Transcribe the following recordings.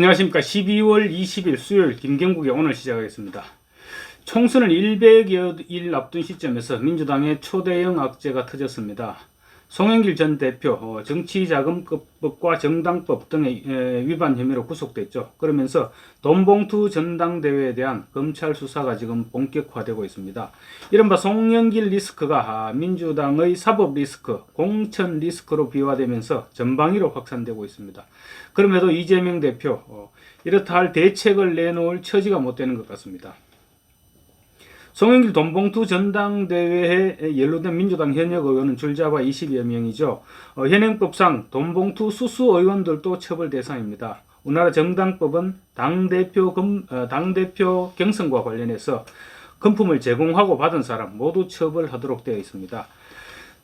안녕하십니까. 12월 20일 수요일 김경국의 오늘 시작하겠습니다. 총선을 100여 일 앞둔 시점에서 민주당의 초대형 악재가 터졌습니다. 송영길 전 대표 어, 정치자금법과 정당법 등의 에, 위반 혐의로 구속됐죠. 그러면서 돈봉투 전당대회에 대한 검찰 수사가 지금 본격화되고 있습니다. 이른바 송영길 리스크가 아, 민주당의 사법 리스크, 공천 리스크로 비화되면서 전방위로 확산되고 있습니다. 그럼에도 이재명 대표 어, 이렇다 할 대책을 내놓을 처지가 못 되는 것 같습니다. 송영길 돈봉투 전당대회에 연루된 민주당 현역 의원은 줄잡아 20여 명이죠. 어, 현행법상 돈봉투 수수 의원들도 처벌 대상입니다. 우리나라 정당법은 당대표, 금, 어, 당대표 경선과 관련해서 금품을 제공하고 받은 사람 모두 처벌하도록 되어 있습니다.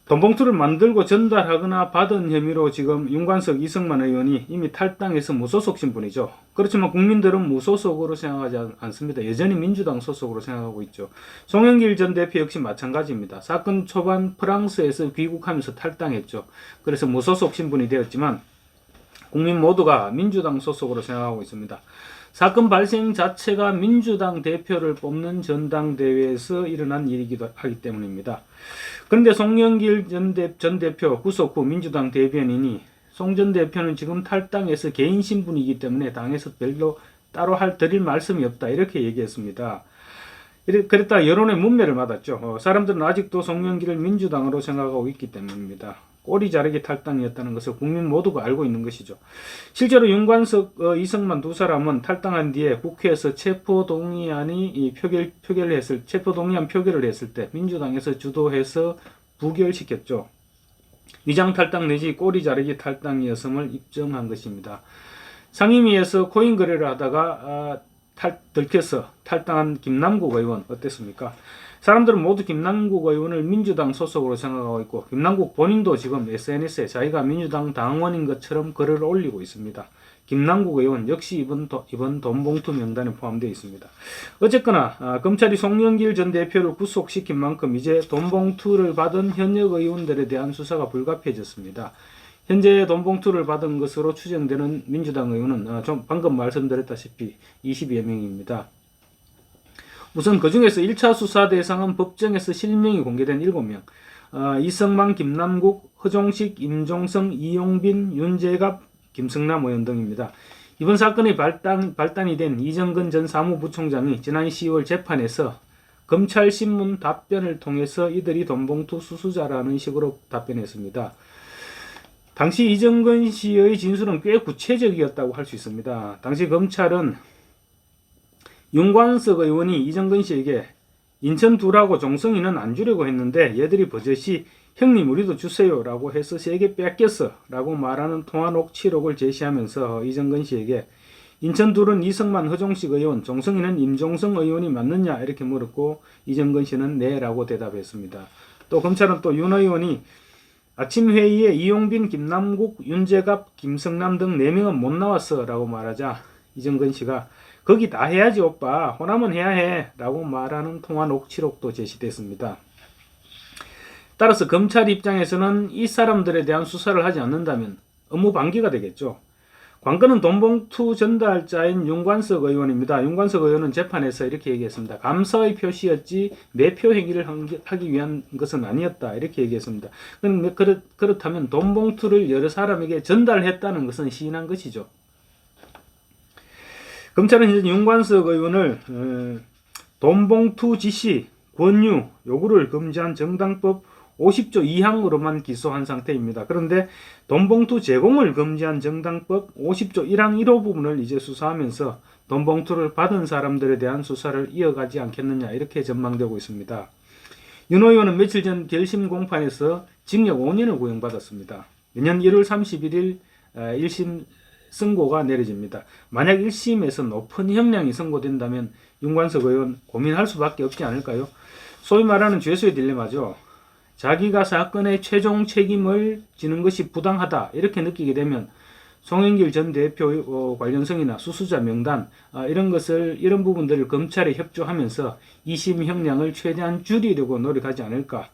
돈봉투를 만들고 전달하거나 받은 혐의로 지금 윤관석 이승만 의원이 이미 탈당해서 무소속 신분이죠. 그렇지만 국민들은 무소속으로 생각하지 않- 않습니다. 여전히 민주당 소속으로 생각하고 있죠. 송영길 전 대표 역시 마찬가지입니다. 사건 초반 프랑스에서 귀국하면서 탈당했죠. 그래서 무소속 신분이 되었지만 국민 모두가 민주당 소속으로 생각하고 있습니다. 사건 발생 자체가 민주당 대표를 뽑는 전당대회에서 일어난 일이기도 하기 때문입니다. 그런데 송영길 전, 대, 전 대표 구속 후 민주당 대변인이 송 전 대표는 지금 탈당해서 개인 신분이기 때문에 당에서 별로 따로 할 드릴 말씀이 없다 이렇게 얘기했습니다. 그랬다 여론의 문매를 맞았죠. 어, 사람들은 아직도 송영길을 민주당으로 생각하고 있기 때문입니다. 꼬리 자르기 탈당이었다는 것을 국민 모두가 알고 있는 것이죠. 실제로 윤관석, 어, 이승만 두 사람은 탈당한 뒤에 국회에서 체포 동의안이 이 표결 표결했을 체포 동의안 표결을 했을 때 민주당에서 주도해서 부결시켰죠. 위장 탈당 내지 꼬리 자르기 탈당이었음을 입증한 것입니다. 상임위에서 코인 거래를 하다가 아, 탈, 들켜서 탈당한 김남국 의원 어땠습니까? 사람들은 모두 김남국 의원을 민주당 소속으로 생각하고 있고 김남국 본인도 지금 SNS에 자기가 민주당 당원인 것처럼 글을 올리고 있습니다. 김남국 의원 역시 이번, 도, 이번 돈봉투 명단에 포함되어 있습니다. 어쨌거나 아, 검찰이 송영길 전 대표를 구속시킨 만큼 이제 돈봉투를 받은 현역 의원들에 대한 수사가 불가피해졌습니다. 현재 돈봉투를 받은 것으로 추정되는 민주당 의원은 아, 좀 방금 말씀드렸다시피 20여 명입니다. 우선 그 중에서 1차 수사 대상은 법정에서 실명이 공개된 7명. 어, 이성만, 김남국, 허종식, 임종성, 이용빈, 윤재갑, 김승남 의원 등입니다. 이번 사건의 발단, 발단이 된 이정근 전 사무부총장이 지난 10월 재판에서 검찰 신문 답변을 통해서 이들이 돈봉투 수수자라는 식으로 답변했습니다. 당시 이정근 씨의 진술은 꽤 구체적이었다고 할 수 있습니다. 당시 검찰은 윤관석 의원이 이정근 씨에게 인천 두라고 종성이는 안 주려고 했는데 얘들이 버젓이 형님 우리도 주세요 라고 해서 세개 뺏겼어 라고 말하는 통화 녹취록을 제시하면서 이정근 씨에게 인천 둘은 이성만 허종식 의원, 종성이는 임종성 의원이 맞느냐 이렇게 물었고 이정근 씨는 네 라고 대답했습니다. 또 검찰은 또 윤 의원이 아침 회의에 이용빈, 김남국, 윤재갑, 김성남 등 4명은 못 나왔어 라고 말하자 이정근 씨가 거기 다 해야지 오빠 호남은 해야 해 라고 말하는 통화 녹취록도 제시됐습니다. 따라서 검찰 입장에서는 이 사람들에 대한 수사를 하지 않는다면 업무 방기가 되겠죠. 관건은 돈봉투 전달자인 윤관석 의원입니다. 윤관석 의원은 재판에서 이렇게 얘기했습니다. 감사의 표시였지 매표 행위를 하기 위한 것은 아니었다. 이렇게 얘기했습니다. 그렇다면 돈봉투를 여러 사람에게 전달했다는 것은 시인한 것이죠. 검찰은 현재 윤관석 의원을 어, 돈봉투 지시, 권유, 요구를 금지한 정당법 50조 2항으로만 기소한 상태입니다. 그런데 돈봉투 제공을 금지한 정당법 50조 1항 1호 부분을 이제 수사하면서 돈봉투를 받은 사람들에 대한 수사를 이어가지 않겠느냐 이렇게 전망되고 있습니다. 윤 의원은 며칠 전 결심 공판에서 징역 5년을 구형받았습니다. 내년 1월 31일 1심 선고가 내려집니다. 만약 1심에서 높은 형량이 선고된다면 윤관석 의원 고민할 수밖에 없지 않을까요? 소위 말하는 죄수의 딜레마죠. 자기가 사건의 최종 책임을 지는 것이 부당하다 이렇게 느끼게 되면 송영길 전 대표 어, 관련성이나 수수자 명단 아, 이런 것을 이런 부분들을 검찰에 협조하면서 2심 형량을 최대한 줄이려고 노력하지 않을까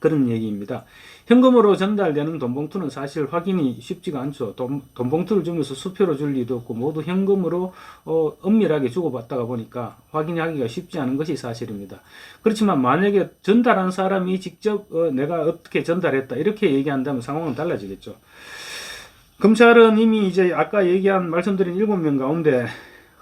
그런 얘기입니다. 현금으로 전달되는 돈 봉투는 사실 확인이 쉽지가 않죠. 돈, 돈 봉투를 주면서 수표로 줄 리도 없고 모두 현금으로 어, 엄밀하게 주고받다가 보니까 확인하기가 쉽지 않은 것이 사실입니다. 그렇지만 만약에 전달한 사람이 직접 어, 내가 어떻게 전달했다 이렇게 얘기한다면 상황은 달라지겠죠. 검찰은 이미 이제 아까 얘기한 말씀드린 일곱 명 가운데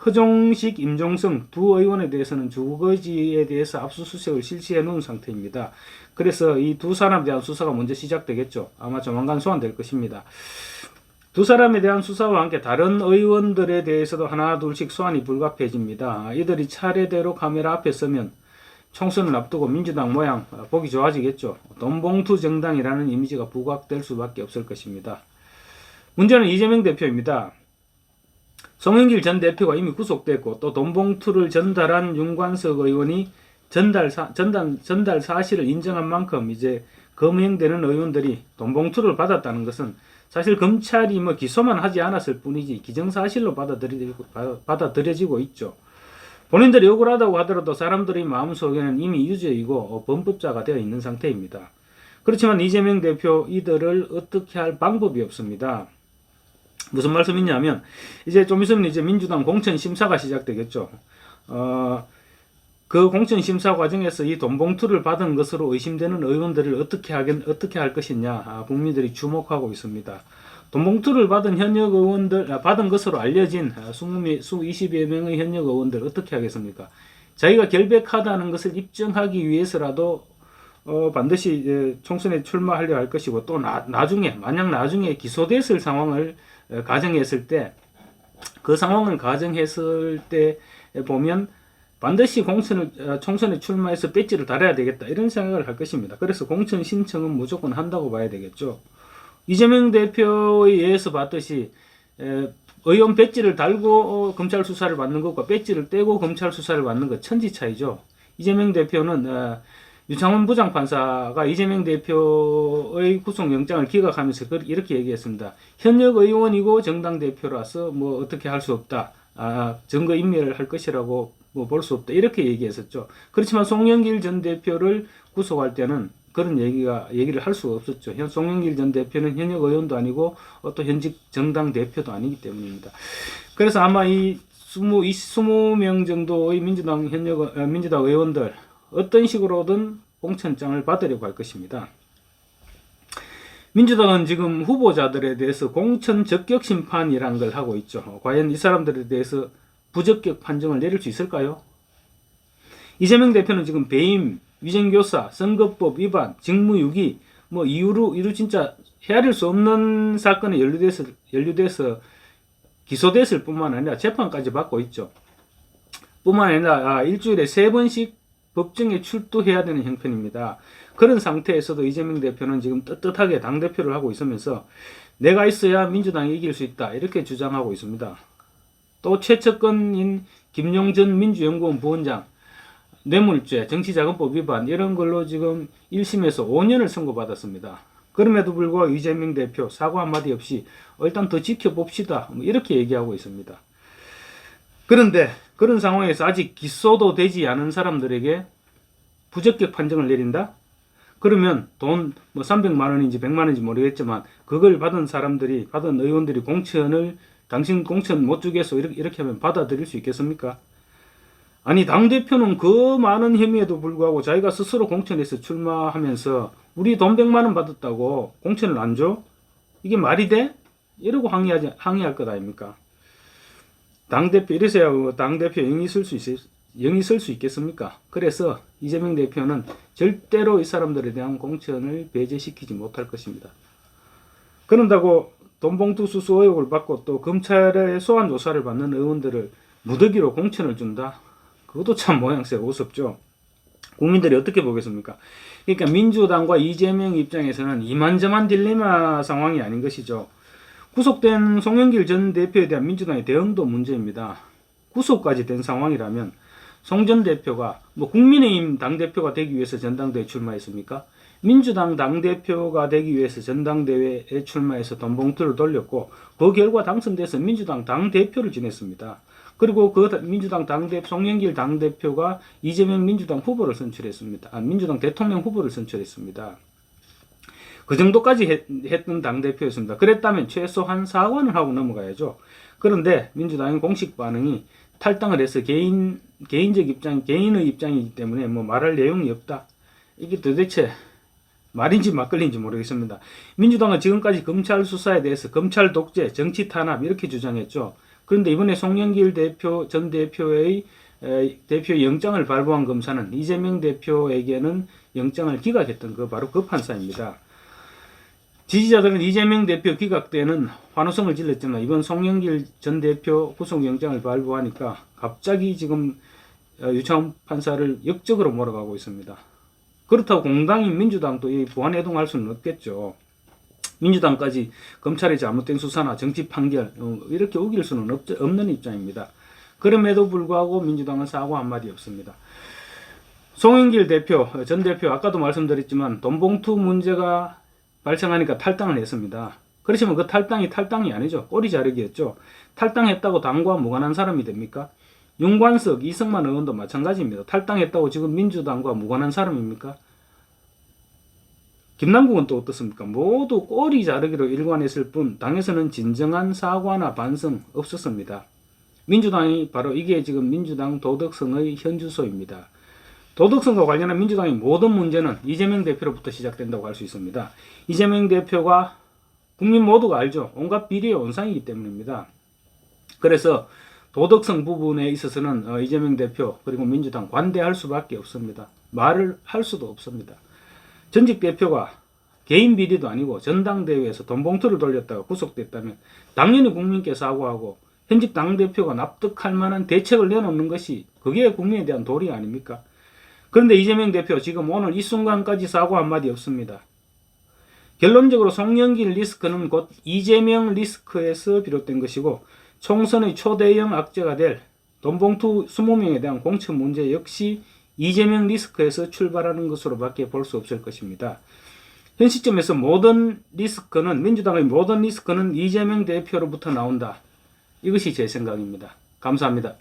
허종식, 임종성 두 의원에 대해서는 주거지에 대해서 압수수색을 실시해 놓은 상태입니다. 그래서 이 두 사람에 대한 수사가 먼저 시작되겠죠. 아마 조만간 소환될 것입니다. 두 사람에 대한 수사와 함께 다른 의원들에 대해서도 하나 둘씩 소환이 불가피해집니다. 이들이 차례대로 카메라 앞에 서면 총선을 앞두고 민주당 모양 보기 좋아지겠죠. 돈봉투 정당이라는 이미지가 부각될 수밖에 없을 것입니다. 문제는 이재명 대표입니다. 송영길 전 대표가 이미 구속됐고 또 돈봉투를 전달한 윤관석 의원이 전달 사, 전달, 전달 사실을 인정한 만큼 이제 검행되는 의원들이 돈봉투를 받았다는 것은 사실 검찰이 뭐 기소만 하지 않았을 뿐이지 기정사실로 받아들이고, 받아들여지고 있죠. 본인들이 억울하다고 하더라도 사람들의 마음속에는 이미 유죄이고 어, 범법자가 되어 있는 상태입니다. 그렇지만 이재명 대표 이들을 어떻게 할 방법이 없습니다. 무슨 말씀이냐면 이제 좀 있으면 이제 민주당 공천 심사가 시작되겠죠. 어, 그 공천 심사 과정에서 이 돈봉투를 받은 것으로 의심되는 의원들을 어떻게 하겠 어떻게 할 것이냐 아, 국민들이 주목하고 있습니다. 돈봉투를 받은 현역 의원들 아, 받은 것으로 알려진 아, 20명, 수 20여 명의 현역 의원들 어떻게 하겠습니까? 자기가 결백하다는 것을 입증하기 위해서라도 어, 반드시 예, 총선에 출마하려 할 것이고 또 나, 나중에 만약 나중에 기소됐을 상황을 어, 가정했을 때 그 상황을 가정했을 때 보면 반드시 공천을 어, 총선에 출마해서 배지를 달아야 되겠다 이런 생각을 할 것입니다. 그래서 공천 신청은 무조건 한다고 봐야 되겠죠. 이재명 대표에 의해서 봤듯이 에, 의원 배지를 달고 어, 검찰 수사를 받는 것과 배지를 떼고 검찰 수사를 받는 것 천지 차이죠. 이재명 대표는 어, 유창훈 부장판사가 이재명 대표의 구속영장을 기각하면서 그- 이렇게 얘기했습니다. 현역 의원이고 정당 대표라서 뭐 어떻게 할 수 없다. 아, 증거 인멸을 할 것이라고 뭐 볼 수 없다. 이렇게 얘기했었죠. 그렇지만 송영길 전 대표를 구속할 때는 그런 얘기가 얘기를 할 수가 없었죠. 현 송영길 전 대표는 현역 의원도 아니고 어, 또 현직 정당 대표도 아니기 때문입니다. 그래서 아마 이 20, 20명 정도의 민주당 현역 어, 민주당 의원들 어떤 식으로든 공천장을 받으려고 할 것입니다. 민주당은 지금 후보자들에 대해서 공천 적격 심판이라는 걸 하고 있죠. 과연 이 사람들에 대해서 부적격 판정을 내릴 수 있을까요? 이재명 대표는 지금 배임, 위정교사, 선거법 위반, 직무유기, 뭐 이유로 이루 진짜 헤아릴 수 없는 사건에 연루돼서 연루돼서 기소됐을 뿐만 아니라 재판까지 받고 있죠. 뿐만 아니라 아, 일주일에 세 번씩 법정에 출두해야 되는 형편입니다. 그런 상태에서도 이재명 대표는 지금 떳떳하게 당대표를 하고 있으면서 내가 있어야 민주당이 이길 수 있다. 이렇게 주장하고 있습니다. 또 최측근인 김용전 민주연구원 부원장 뇌물죄, 정치자금법 위반 이런 걸로 지금 1심에서 5년을 선고받았습니다. 그럼에도 불구하고 이재명 대표 사과 한마디 없이 어, 일단 더 지켜봅시다. 뭐 이렇게 얘기하고 있습니다. 그런데 그런 상황에서 아직 기소도 되지 않은 사람들에게 부적격 판정을 내린다? 그러면 돈 뭐 300만 원인지 100만 원인지 모르겠지만 그걸 받은 사람들이 받은 의원들이 공천을 당신 공천 못 주겠어 이렇게, 이렇게 하면 받아들일 수 있겠습니까? 아니 당 대표는 그 많은 혐의에도 불구하고 자기가 스스로 공천에서 출마하면서 우리 돈 100만 원 받았다고 공천을 안 줘? 이게 말이 돼? 이러고 항의하지 항의할 것 아닙니까? 당 대표 이래서야 당 대표 영이 쓸 수 있, 영이 쓸 수 있겠습니까? 그래서 이재명 대표는 절대로 이 사람들에 대한 공천을 배제시키지 못할 것입니다. 그런다고 돈봉투 수수 의혹을 받고 또 검찰의 소환 조사를 받는 의원들을 무더기로 공천을 준다? 그것도 참 모양새가 우습죠. 국민들이 어떻게 보겠습니까? 그러니까 민주당과 이재명 입장에서는 이만저만 딜레마 상황이 아닌 것이죠. 구속된 송영길 전 대표에 대한 민주당의 대응도 문제입니다. 구속까지 된 상황이라면 송 전 대표가 뭐 국민의힘 당 대표가 되기 위해서 전당대회 출마했습니까? 민주당 당 대표가 되기 위해서 전당대회에 출마해서 돈 봉투를 돌렸고 그 결과 당선돼서 민주당 당 대표를 지냈습니다. 그리고 그 민주당 당대 송영길 당 대표가 이재명 민주당 후보를 선출했습니다. 아, 민주당 대통령 후보를 선출했습니다. 그 정도까지 했, 했던 당대표였습니다. 그랬다면 최소한 사과는 하고 넘어가야죠. 그런데 민주당의 공식 반응이 탈당을 해서 개인, 개인적 입장, 개인의 입장이기 때문에 뭐 말할 내용이 없다. 이게 도대체 말인지 막걸리인지 모르겠습니다. 민주당은 지금까지 검찰 수사에 대해서 검찰 독재, 정치 탄압 이렇게 주장했죠. 그런데 이번에 송영길 대표 전 대표의 에, 대표 영장을 발부한 검사는 이재명 대표에게는 영장을 기각했던 그 바로 그 판사입니다. 지지자들은 이재명 대표 기각 때는 환호성을 질렀지만 이번 송영길 전 대표 구속영장을 발부하니까 갑자기 지금 어, 유창훈 판사를 역적으로 몰아가고 있습니다. 그렇다고 공당인 민주당도 이 부안해동할 수는 없겠죠. 민주당까지 검찰의 잘못된 수사나 정치 판결 어, 이렇게 우길 수는 없, 없는 입장입니다. 그럼에도 불구하고 민주당은 사과 한마디 없습니다. 송영길 대표, 어, 전 대표 아까도 말씀드렸지만 돈봉투 문제가 발생하니까 탈당을 했습니다. 그렇지만 그 탈당이 탈당이 아니죠. 꼬리 자르기였죠. 탈당했다고 당과 무관한 사람이 됩니까? 윤관석, 이승만 의원도 마찬가지입니다. 탈당했다고 지금 민주당과 무관한 사람입니까? 김남국은 또 어떻습니까? 모두 꼬리 자르기로 일관했을 뿐 당에서는 진정한 사과나 반성 없었습니다. 민주당이 바로 이게 지금 민주당 도덕성의 현주소입니다. 도덕성과 관련한 민주당의 모든 문제는 이재명 대표로부터 시작된다고 할 수 있습니다. 이재명 대표가 국민 모두가 알죠. 온갖 비리의 온상이기 때문입니다. 그래서 도덕성 부분에 있어서는 어, 이재명 대표 그리고 민주당 관대할 수밖에 없습니다. 말을 할 수도 없습니다. 전직 대표가 개인 비리도 아니고 전당대회에서 돈 봉투를 돌렸다가 구속됐다면 당연히 국민께 사과하고 현직 당대표가 납득할 만한 대책을 내놓는 것이 그게 국민에 대한 도리 아닙니까? 그런데 이재명 대표 지금 오늘 이 순간까지 사과 한마디 없습니다. 결론적으로 송영길 리스크는 곧 이재명 리스크에서 비롯된 것이고 총선의 초대형 악재가 될 돈봉투 20명에 대한 공천 문제 역시 이재명 리스크에서 출발하는 것으로밖에 볼 수 없을 것입니다. 현 시점에서 모든 리스크는 민주당의 모든 리스크는 이재명 대표로부터 나온다. 이것이 제 생각입니다. 감사합니다.